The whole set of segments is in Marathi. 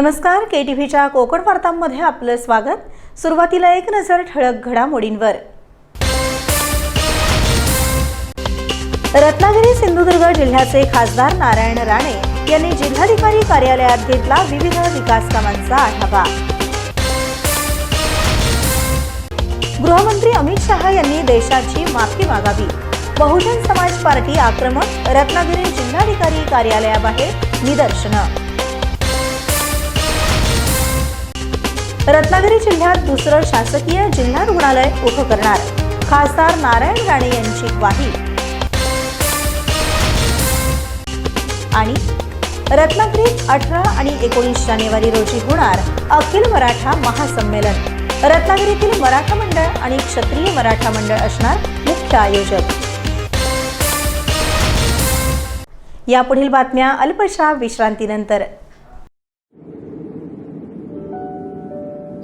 नमस्कार के टी व्हीच्या कोकण वार्तांमध्ये आपलं स्वागत. सुरुवातीला एक नजर ठळक घडामोडींवर. रत्नागिरी सिंधुदुर्ग जिल्ह्याचे खासदार नारायण राणे यांनी जिल्हाधिकारी कार्यालयात घेतला विविध विकास कामांचा आढावा. गृहमंत्री अमित शहा यांनी देशाची माफी मागावी. बहुजन समाज पार्टी आक्रमक रत्नागिरी जिल्हाधिकारी कार्यालयाबाहेर निदर्शनं. रत्नागिरी जिल्ह्यात दुसरं शासकीय जिल्हा रुग्णालय उभं करणार. खासदार नारायण राणे यांची ग्वाही. आणि रत्नागिरीत अठरा आणि एकोणीस जानेवारी रोजी होणार अखिल मराठा महासंमेलन. रत्नागिरीतील मराठा मंडळ आणि क्षत्रिय मराठा मंडळ असणार मुख्य आयोजक. यापुढील बातम्या अल्पशा विश्रांतीनंतर.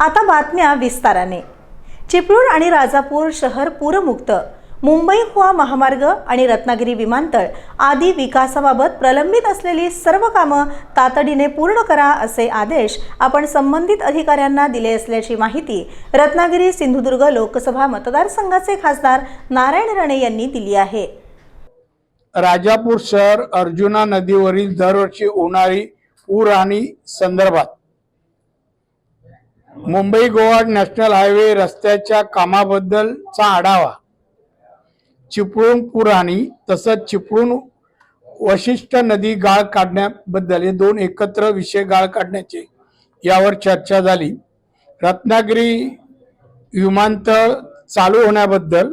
आता बातम्या विस्ताराने. चिपळूण आणि राजापूर शहर पूरमुक्त. मुंबई गोवा महामार्ग आणि रत्नागिरी विमानतळ आदी विकासाबाबत प्रलंबित असलेली सर्व कामं तातडीने पूर्ण करा असे आदेश आपण संबंधित अधिकाऱ्यांना दिले असल्याची माहिती रत्नागिरी सिंधुदुर्ग लोकसभा मतदारसंघाचे खासदार नारायण राणे यांनी दिली आहे. राजापूर शहर अर्जुना नदीवरील दरवर्षी होणारी पूर आणि संदर्भात मुंबई गोवा नॅशनल हायवे रस्त्याच्या कामाबद्दलचा आढावा. चिपळूण पुराणी तसंच चिपळूण वशिष्ठ नदी गाळ काढण्याबद्दल हे दोन एकत्र विषय गाळ काढण्याचे यावर चर्चा झाली. रत्नागिरी विमानतळ चालू होण्याबद्दल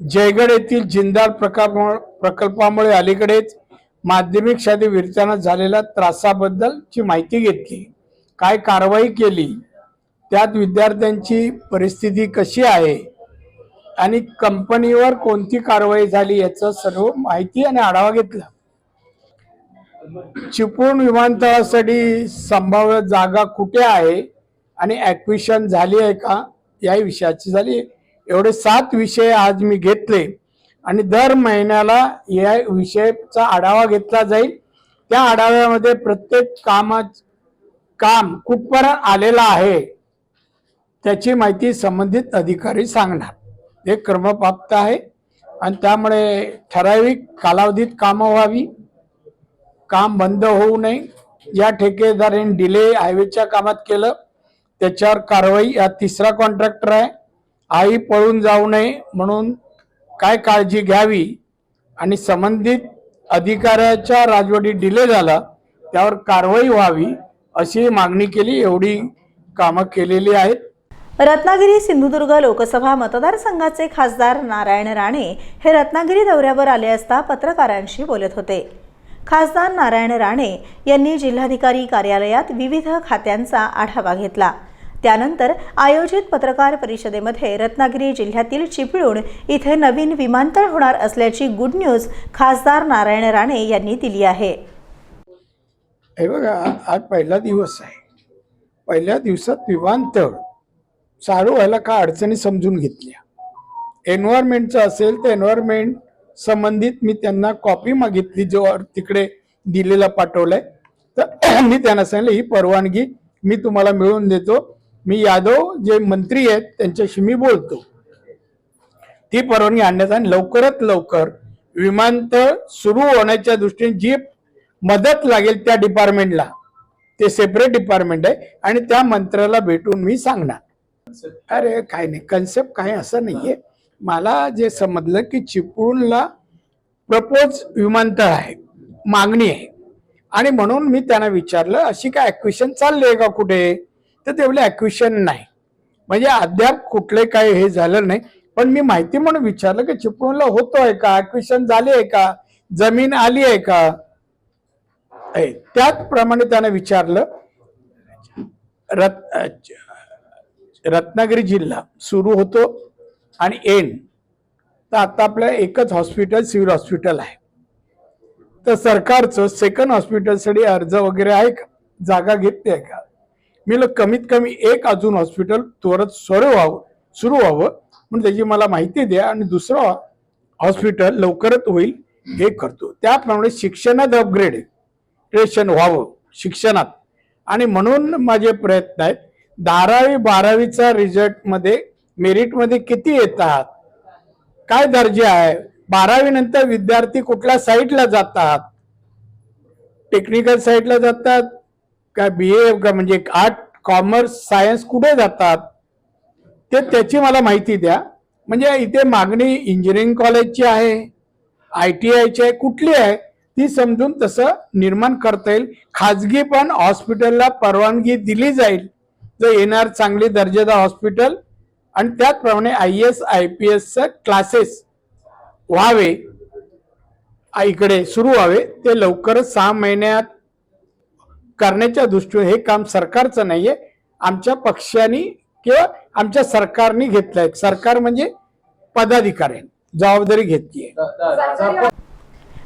जयगड येथील जिंदाल प्रकल्प प्रकल्पामुळे अलीकडेच माध्यमिक शादी विरताना झालेल्या त्रासाबद्दलची माहिती घेतली. काय कारवाई केली? त्यात विद्यार्थ्यांची परिस्थिती कशी आहे आणि कंपनीवर कोणती कारवाई झाली याचं सर्व माहिती आणि आढावा घेतला. चिपळूण विमानतळासाठी संभाव्य जागा कुठे आहे आणि ॲक्विशन झाली आहे का या विषयाची झाली. एवढे सात विषय आज मी घेतले आणि दर महिन्याला या विषयाचा आढावा घेतला जाईल. त्या आढाव्यामध्ये प्रत्येक कामा काम कुठपर्यंत आलेलं आहे. त्याची माहिती संबंधित अधिकारी सांगणार. हे क्रमप्राप्त आहे. आणि त्यामुळे ठराविक कालावधीत कामं व्हावी. काम बंद होऊ नये. या ठेकेदाराने डिले हायवेच्या कामात केलं. त्याच्यावर कारवाई हा तिसरा कॉन्ट्रॅक्टर आहे. आई पळून जाऊ नये म्हणून काय काळजी घ्यावी आणि संबंधित अधिकाऱ्याच्या राजवटी डिले झाला त्यावर कारवाई व्हावी अशी मागणी केली. एवढी कामं केलेली आहेत. रत्नागिरी सिंधुदुर्ग लोकसभा मतदारसंघाचे खासदार नारायण राणे हे रत्नागिरी दौऱ्यावर आले असता पत्रकारांशी बोलत होते. खासदार नारायण राणे यांनी जिल्हाधिकारी कार्यालयात विविध खात्यांचा आढावा घेतला. त्यानंतर आयोजित पत्रकार परिषदेमध्ये रत्नागिरी जिल्ह्यातील चिपळूण इथे नवीन विमानतळ होणार असल्याची गुड न्यूज खासदार नारायण राणे यांनी दिली आहे. हे बघा आज पहिला दिवस आहे. पहिल्या दिवसात विमानतळ चालू व्हायला का अडचणी समजून घेतल्या? एन्व्हायरमेंटचं असेल तर एन्व्हायरमेंट संबंधित मी त्यांना कॉपी मागितली जो तिकडे दिलेला पाठवलाय. तर मी त्यांना सांगितलं ही परवानगी मी तुम्हाला मिळवून देतो. मी यादव जे मंत्री आहेत त्यांच्याशी मी बोलतो. ती परवानगी आणण्यात आणि लवकरात लवकर विमानतळ सुरू होण्याच्या दृष्टीने जी मदत लागेल त्या डिपार्टमेंटला ते सेपरेट डिपार्टमेंट आहे आणि त्या मंत्र्याला भेटून मी सांगणार. अरे काय नाही. कन्सेप्ट काय असं नाहीये. मला जे समजलं की चिपळूणला प्रपोज विमानतळ आहे. मागणी आहे. आणि म्हणून मी त्यांना विचारलं अशी काय ॲक्विशन चालली आहे का कुठे? तर तेवढे ॲक्विशन नाही. म्हणजे अद्याप कुठले काय हे झालं नाही. पण मी माहिती म्हणून विचारलं की चिपळूणला होतोय का? ॲक्विशन झाली आहे का? जमीन आली आहे का? त्याचप्रमाणे त्यानं विचारलं रत रत्नागिरी जिल्हा सुरू होतो आणि एंड तर आता आपलं एकच हॉस्पिटल सिव्हिल हॉस्पिटल आहे. तर सरकारचं सेकंड हॉस्पिटलसाठी अर्ज वगैरे आहे का? जागा घेतली आहे का? मी लोक कमीत कमी एक अजून हॉस्पिटल त्वरित सुरू व्हावं सुरू व्हावं म्हणून त्याची मला माहिती द्या आणि दुसरं हॉस्पिटल लवकरच होईल हे करतो. त्याप्रमाणे शिक्षणात अपग्रेडेशन व्हावं शिक्षणात. आणि म्हणून माझे प्रयत्न आहेत धारावी बारावीचा रिझल्टमध्ये मेरिटमध्ये किती येतात काय दर्जा आहे? बारावी नंतर विद्यार्थी कुठल्या साईडला जातात? टेक्निकल साईडला जातात? का बी ए म्हणजे आर्ट कॉमर्स सायन्स कुठे जातात? ते त्याची मला माहिती द्या. म्हणजे इथे मागणी इंजिनिअरिंग कॉलेजची आहे आय टी आयची आहे कुठली आहे? ती समजून तसं निर्माण करता येईल. खाजगी पण हॉस्पिटलला परवानगी दिली जाईल. येणार चांगली दर्जेदार हॉस्पिटल आणि त्याचप्रमाणे आय एस आय पी एसचं क्लासेस व्हावे. इकडे सुरू व्हावे. ते लवकरच सहा महिन्यात करण्याच्या दृष्टीने हे काम सरकारचं नाही आहे आमच्या पक्षाने किंवा आमच्या सरकारने घेतलंय. सरकार म्हणजे पदाधिकारी जबाबदारी घेतली आहे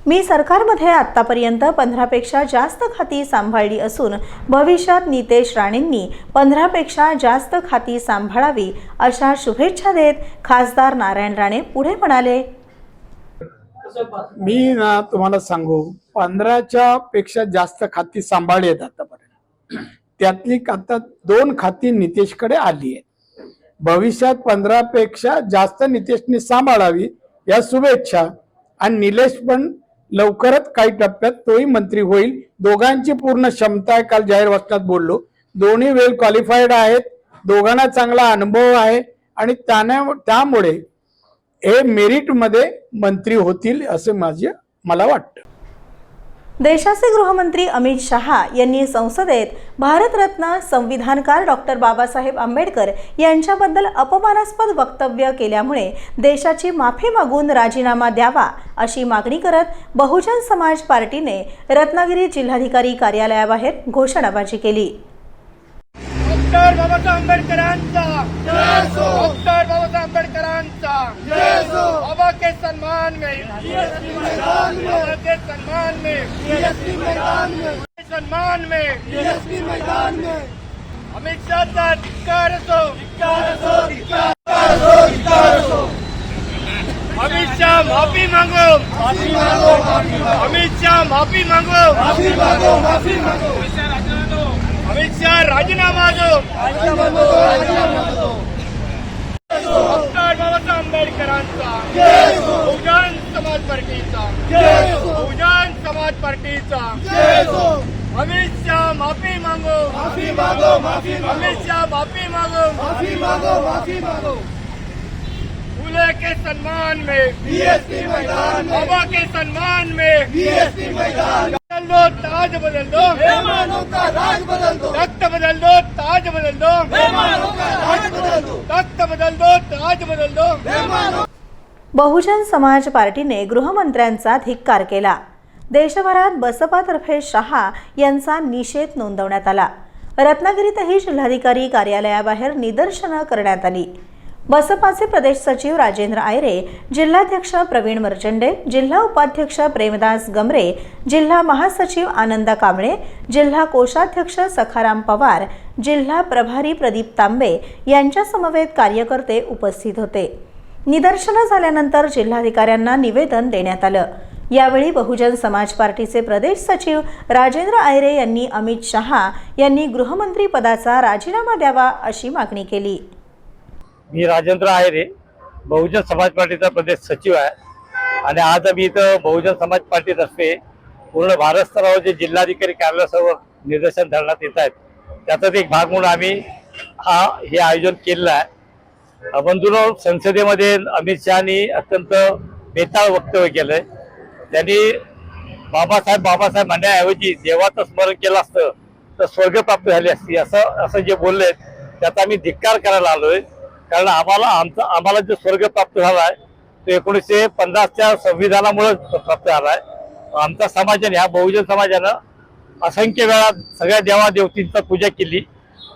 मी सरकारमध्ये आत्तापर्यंत पंधरापेक्षा जास्त खाती सांभाळली असून भविष्यात नितेश राणेंनी पंधरापेक्षा जास्त खाती सांभाळावी अशा शुभेच्छा देत खासदार नारायण राणे पुढे म्हणाले. मी ना तुम्हाला सांगू पंधराच्या पेक्षा जास्त खाती सांभाळली आहेत आतापर्यंत. त्यातली आता दोन खाती नितेशकडे आली आहेत. भविष्यात पंधरापेक्षा जास्त नितेशने सांभाळावी या शुभेच्छा आणि निलेश पण लवकरच काही टप्प्यात तोही मंत्री होईल. दोघांची पूर्ण क्षमता आहे काल जाहीर वाचनात बोललो. दोन्ही वेल क्वालिफाईड आहेत. दोघांना चांगला अनुभव आहे. आणि त्याने त्यामुळे हे मेरिटमध्ये मंत्री होतील असे माझे मला वाटतं. देशाचे गृहमंत्री अमित शहा यांनी संसदेत भारतरत्न संविधानकार डॉक्टर बाबासाहेब आंबेडकर यांच्याबद्दल अपमानास्पद वक्तव्य केल्यामुळे देशाची माफी मागून राजीनामा द्यावा अशी मागणी करत बहुजन समाज पार्टीने रत्नागिरी जिल्हाधिकारी कार्यालयाबाहेर घोषणाबाजी केली. डॉक्टर बाबासाहेब आंबेडकरांचा. डॉक्टर बाबासाहेब आंबेडकरांचा. बाबा के सम्मान में. बाबा के सम्मान में. सम्मान में. अमित शाह का धिक्कार असो अमित शाह माफी मांगो. अमित शाह माफी मांगो. अमित शाह राजीनामा दो। डॉक्टर बाबासाहेब आंबेडकरांचा। बहुजन समाज पार्टीचा। बहुजन समाज पार्टीचा। अमित शाह माफ़ी मागो। माफ़ी मागो माफ़ी अमित शाह माफ़ी मागो। माफ़ी मागो माफ़ी मागो। फूले के सम्मान में। बीएसपी मैदान बाबा के सम्मान में। बीएसपी मैदान बदल दो ताज बदल दो मेहमानों का राज बदल दो तख्त बदल दो ताज बदल दो मेहमानों का राज बदल दो तख्त बदल दो ताज बदल दो मेहमानों बहुजन समाज पार्टीने गृहमंत्र्यांचा धिक्कार केला. देशभरात बसपातर्फे शहा यांचा निषेध नोंदवण्यात आला. रत्नागिरीतही जिल्हाधिकारी कार्यालयाबाहेर निदर्शनं करण्यात आली. बसपाचे प्रदेश सचिव राजेंद्र आयरे जिल्हाध्यक्ष प्रवीण मर्चंडे जिल्हा उपाध्यक्ष प्रेमदास गमरे जिल्हा महासचिव आनंदा कांबळे जिल्हा कोषाध्यक्ष सखाराम पवार जिल्हा प्रभारी प्रदीप तांबे यांच्यासमवेत कार्यकर्ते उपस्थित होते. निदर्शनं झाल्यानंतर जिल्हाधिकाऱ्यांना निवेदन देण्यात आलं. यावेळी बहुजन समाज पार्टीचे प्रदेश सचिव राजेंद्र आयरे यांनी अमित शहा यांनी गृहमंत्री पदाचा राजीनामा द्यावा अशी मागणी केली. मी राजेंद्र आहेरे बहुजन समाज पार्टीचा प्रदेश सचिव आहे. आणि आज आम्ही इथं बहुजन समाज पार्टीतर्फे पूर्ण भारत स्तरावर जे जिल्हाधिकारी कार्यालयासमोर निदर्शन धरण्यात येत आहेत त्याचाच एक भाग म्हणून आम्ही हा हे आयोजन केलेलं आहे. बंधूनो संसदेमध्ये अमित शहानी अत्यंत बेताळ वक्तव्य केलंय. त्यांनी बाबासाहेब बाबासाहेब म्हणण्याऐवजी देवाचं स्मरण केलं असतं तर स्वर्ग प्राप्त झाली असती. असं असं जे बोलले त्याचा आम्ही धिक्कार करायला आलोय. कारण आम्हाला आमचा आम्हाला जो स्वर्ग प्राप्त झाला आहे तो एकोणीसशे पन्नासच्या संविधानामुळे प्राप्त झाला आहे आमचा समाजाने ह्या बहुजन समाजानं असंख्य वेळा सगळ्या देवा देवतींचा पूजा केली.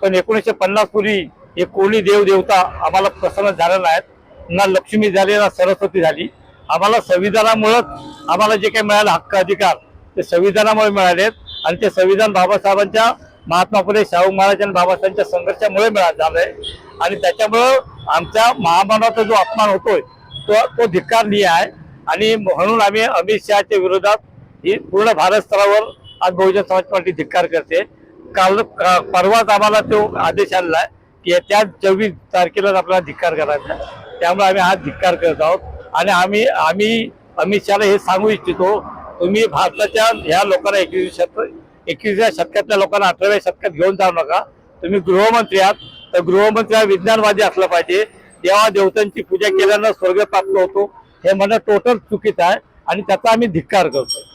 पण एकोणीसशे पन्नास पूर्वी हे कोणी देवदेवता आम्हाला प्रसन्न झाले नाहीत. ना लक्ष्मी झाली ना सरस्वती झाली. आम्हाला संविधानामुळंच आम्हाला जे काही मिळालं हक्क अधिकार ते संविधानामुळे मिळालेत आणि ते संविधान बाबासाहेबांच्या महात्मा फुले शाहू महाराज आणि बाबासाहेबांच्या संघर्षामुळे मिळा झालंय. आणि त्याच्यामुळं आमच्या महामानवाचा जो अपमान होतोय तो तो धिक्कारनीय आहे. आणि म्हणून आम्ही अमित शहाच्या विरोधात ही पूर्ण भारत स्तरावर आज बहुजन समाज पार्टी धिक्कार करते. काल का- परवाच आम्हाला तो आदेश आलेला आहे की त्या चोवीस तारखेलाच आपल्याला धिक्कार करायचा आहे. त्यामुळे आम्ही हा धिक्कार करत आहोत. आणि आम्ही आम्ही अमित शहाला हे सांगू इच्छितो तुम्ही भारताच्या ह्या लोकांना एकवीस शतक एकवीसव्या शतकातल्या लोकांना अठराव्या शतकात घेऊन जाऊ नका. तुम्ही गृहमंत्री आहात तर गृहमंत्री हा विज्ञानवादी असला पाहिजे. देवा देवतांची पूजा केल्यानं स्वर्ग प्राप्त होतो. हे म्हणणं टोटल चुकीचं आहे आणि त्याचा आम्ही धिक्कार करतो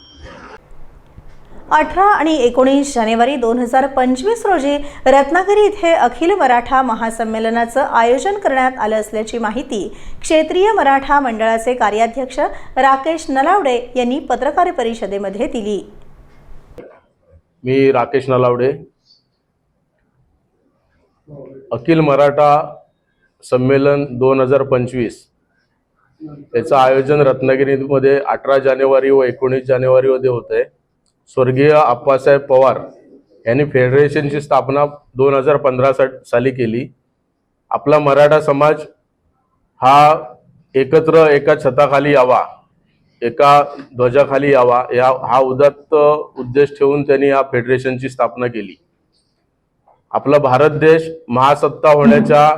अठरा आणि एकोणीस जानेवारी दोन हजार पंचवीस रोजी रत्नागिरी इथे अखिल मराठा महासंमेलनाचं आयोजन करण्यात आलं असल्याची माहिती क्षेत्रीय मराठा मंडळाचे कार्याध्यक्ष राकेश नलावडे यांनी पत्रकार परिषदेमध्ये दिली. मी राकेश नलावडे अखिल मराठा संमेलन दोन हजार पंचवीस. याचं आयोजन रत्नागिरीमध्ये अठरा जानेवारी व एकोणीस जानेवारीमध्ये होत आहे स्वर्गीय आप्पासाहेब पवार यांनी फेडरेशनची स्थापना दोन हजार पंधरा साली केली. आपला मराठा समाज हा एकत्र एका छताखाली यावा एका ध्वजाखाली यावा या हा उदात्त उद्देश ठेवून त्यांनी या फेडरेशनची स्थापना केली. आपला भारत देश महासत्ता होण्याच्या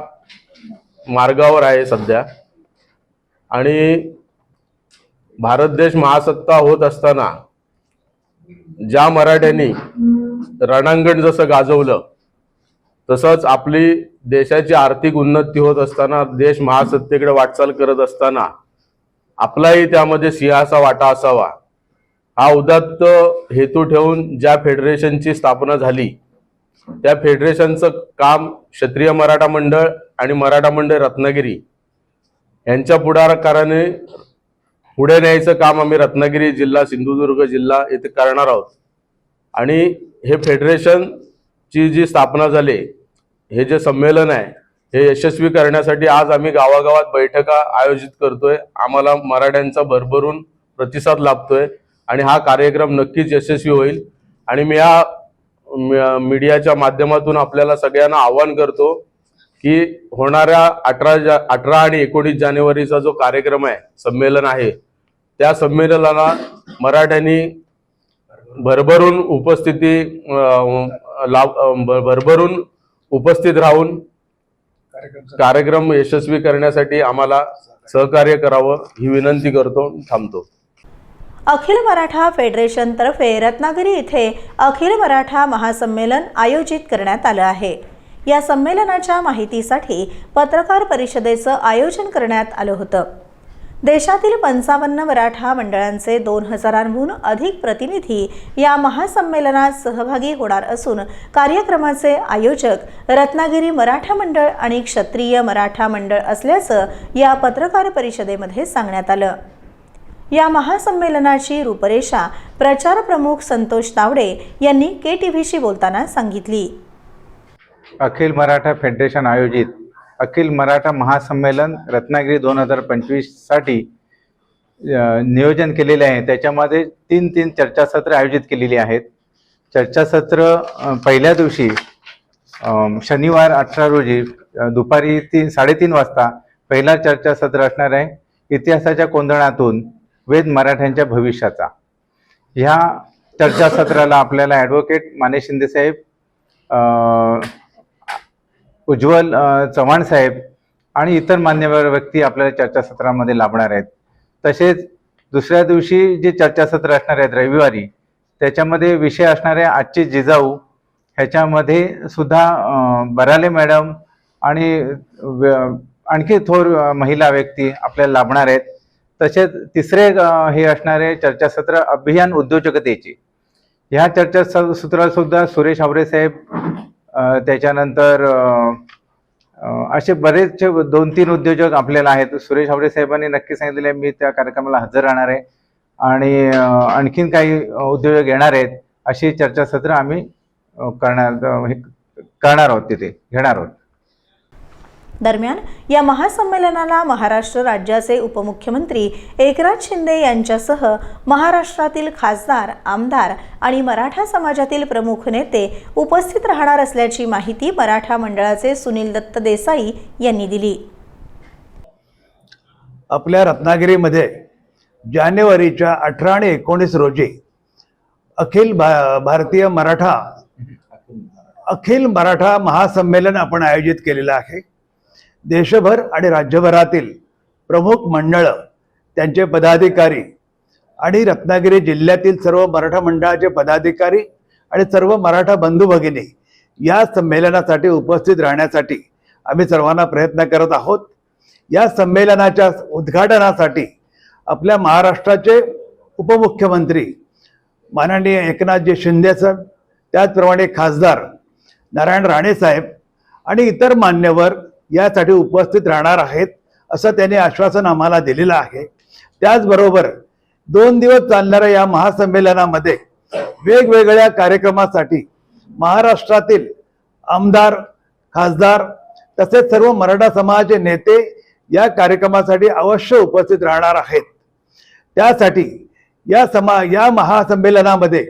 मार्गावर आहे सध्या. आणि भारत देश महासत्ता होत असताना ज्या मराठ्यांनी रणांगण जसं गाजवलं तसंच आपली देशाची आर्थिक उन्नती होत असताना देश महासत्तेकडे वाटचाल करत असताना आपलाही त्यामध्ये सिंहाचा वाटा असावा. हा उदात्त हेतू ठेवून ज्या फेडरेशनची स्थापना झाली त्या फेडरेशनचं काम क्षत्रिय मराठा मंडळ आणि मराठा मंडळ रत्नागिरी यांच्या पुढाकाराने पुढे न्यायचं काम आम्ही रत्नागिरी जिल्हा सिंधुदुर्ग जिल्हा येथे करणार आहोत. आणि हे फेडरेशनची जी स्थापना झाली हे जे संमेलन आहे हे यशस्वी करण्यासाठी आज आम्ही गावागावात बैठका आयोजित करतोय. आम्हाला मराठ्यांचा भरभरून प्रतिसाद लाभतोय आणि हा कार्यक्रम नक्कीच यशस्वी होईल. आणि मी या मीडियाच्या माध्यमातून आपल्याला सगळ्यांना आवाहन करतो की होणाऱ्या अठरा जा अठरा आणि एकोणीस जानेवारीचा जो कार्यक्रम आहे संमेलन आहे त्या संमेलनाला मराठ्यांनी भरभरून उपस्थिती लाभ भरभरून उपस्थित राहून कार्यक्रम यशस्वी करण्यासाठी आम्हाला सहकार्य करावं ही विनंती करतो थांबतो. अखिल मराठा फेडरेशनतर्फे रत्नागिरी इथे अखिल मराठा महासंमेलन आयोजित करण्यात आलं आहे. या संमेलनाच्या माहितीसाठी पत्रकार परिषदेचं आयोजन करण्यात आलं होतं. देशातील पंचावन्न मराठा मंडळांचे दोन हजारांहून अधिक प्रतिनिधी या महासंमेलनात सहभागी होणार असून कार्यक्रमाचे आयोजक रत्नागिरी मराठा मंडळ आणि क्षत्रिय मराठा मंडळ असल्याचं या पत्रकार परिषदेमध्ये सांगण्यात आलं. या महासंमेलनाची रूपरेषा प्रचार प्रमुख संतोष तावडे यांनी के टी व्हीशी बोलताना सांगितली. अखिल मराठा फेडरेशन आयोजित अखिल मराठा महासंमेलन रत्नागिरी दोन हजार पंचवीससाठी नियोजन केलेले आहे. त्याच्यामध्ये तीन तीन चर्चासत्र आयोजित केलेली आहेत. चर्चासत्र पहिल्या दिवशी शनिवार अठरा रोजी दुपारी तीन साडेतीन वाजता पहिला चर्चासत्र असणार आहे. इतिहासाच्या कोंदणातून वेद मराठ्यांच्या भविष्याचा. ह्या चर्चासत्राला आपल्याला ॲडव्होकेट माने शिंदेसाहेब उज्ज्वल चव्हाण साहेब आणि इतर मान्यवर व्यक्ती आपल्याला चर्चासत्रामध्ये लाभणार आहेत. तसेच दुसऱ्या दिवशी जे चर्चासत्र असणार आहेत रविवारी त्याच्यामध्ये विषय असणारे आजचे जिजाऊ ह्याच्यामध्ये सुद्धा बराले मॅडम आणि आणखी थोर महिला व्यक्ती आपल्याला लाभणार आहेत. तसेच तिसरे हे असणारे चर्चासत्र अभियान उद्योजकतेचे. ह्या चर्चासत्रात सुद्धा सुरेश आवरे साहेब त्याच्यानंतर असे बरेचसे दोन तीन उद्योजक आपल्याला आहेत. सुरेश आवरे साहेबांनी नक्की सांगितलेले मी त्या कार्यक्रमाला हजर राहणार आहे. आणि आणखीन काही उद्योजक येणार आहेत अशी चर्चासत्र आम्ही करणार हे करणार आहोत तिथे घेणार आहोत. दरम्यान या महासंमेलनाला महाराष्ट्र राज्याचे उपमुख्यमंत्री एकनाथ शिंदे यांच्यासह महाराष्ट्रातील खासदार आमदार आणि मराठा समाजातील प्रमुख नेते उपस्थित राहणार असल्याची माहिती मराठा मंडळाचे सुनील दत्त देसाई यांनी दिली. आपल्या रत्नागिरीमध्ये जानेवारीच्या अठरा आणि एकोणीस रोजी अखिल भा भारतीय मराठा अखिल मराठा महासंमेलन आपण आयोजित केलेलं आहे. देशभर आणि राज्यभरातील प्रमुख मंडळं त्यांचे पदाधिकारी आणि रत्नागिरी जिल्ह्यातील सर्व मराठा मंडळाचे पदाधिकारी आणि सर्व मराठा बंधू भगिनी या संमेलनासाठी उपस्थित राहण्यासाठी आम्ही सर्वांना प्रयत्न करत आहोत. या संमेलनाच्या उद्घाटनासाठी आपल्या महाराष्ट्राचे उपमुख्यमंत्री माननीय एकनाथजी शिंदे साहेब त्याचप्रमाणे खासदार नारायण राणे साहेब आणि इतर मान्यवर यासाठी उपस्थित राहणार आहेत असं त्यांनी आश्वासन आम्हाला दिलेलं आहे. त्याचबरोबर दोन दिवस चालणाऱ्या या महासंमेलनामध्ये वेगवेगळ्या कार्यक्रमासाठी महाराष्ट्रातील आमदार खासदार तसेच सर्व मराठा समाजाचे नेते या कार्यक्रमासाठी अवश्य उपस्थित राहणार आहेत. त्यासाठी या समा या महासंमेलनामध्ये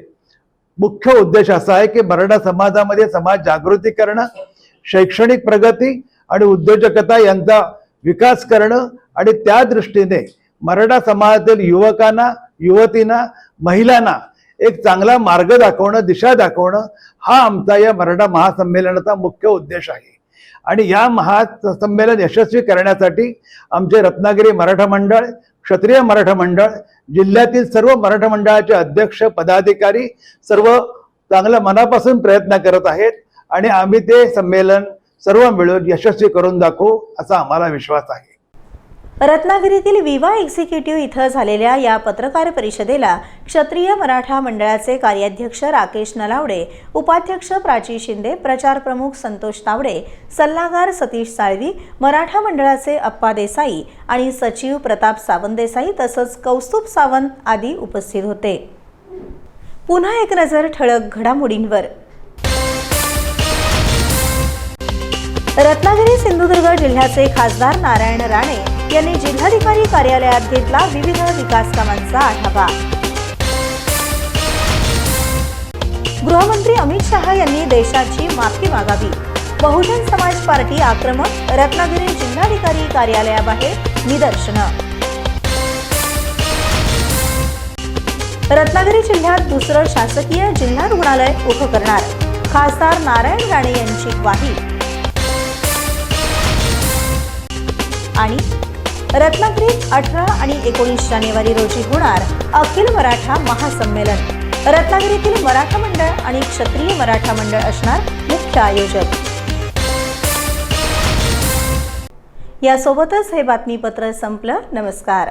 मुख्य उद्देश असा आहे की मराठा समाजामध्ये समाज जागृती करणं शैक्षणिक प्रगती आणि उद्योजकता यांचा विकास करणं आणि त्या दृष्टीने मराठा समाजातील युवकांना युवतींना महिलांना एक चांगला मार्ग दाखवणं दिशा दाखवणं हा आमचा या मराठा महासंमेलनाचा मुख्य उद्देश आहे. आणि या महासंमेलन यशस्वी करण्यासाठी आमचे रत्नागिरी मराठा मंडळ क्षत्रिय मराठा मंडळ जिल्ह्यातील सर्व मराठा मंडळाचे अध्यक्ष पदाधिकारी सर्व चांगल्या मनापासून प्रयत्न करत आहेत. आणि आम्ही ते संमेलन सर्व मिळून यशस्वी करून दाखवू असा आम्हाला विश्वास आहे. रत्नागिरीतील विवा एक्झिक्युटिव्ह इथं झालेल्या या पत्रकार परिषदेला क्षत्रिय मराठा मंडळाचे कार्याध्यक्ष राकेश नलावडे उपाध्यक्ष प्राची शिंदे प्रचार प्रमुख संतोष तावडे सल्लागार सतीश साळवी मराठा मंडळाचे अप्पा देसाई आणि सचिव प्रताप सावंत देसाई तसंच कौस्तुभ सावंत आदी उपस्थित होते. पुन्हा एक नजर ठळक घडामोडींवर. रत्नागिरी सिंधुदुर्ग जिल्ह्याचे खासदार नारायण राणे यांनी जिल्हाधिकारी कार्यालयात घेतला विविध विकास कामांचा आढावा. गृहमंत्री अमित शहा यांनी देशाची माफी मागावी. बहुजन समाज पार्टी आक्रमक रत्नागिरी जिल्हाधिकारी कार्यालयाबाहेर निदर्शनं. रत्नागिरी जिल्ह्यात दुसरं शासकीय जिल्हा रुग्णालय उभं करणार खासदार नारायण राणे यांची ग्वाही. आणि रत्नागिरीत अठरा आणि एकोणीस जानेवारी रोजी होणार अखिल मराठा महासंमेलन. रत्नागिरीतील मराठा मंडळ आणि क्षत्रिय मराठा मंडळ असणार मुख्य आयोजक. यासोबतच हे बातमीपत्र संपलं. नमस्कार.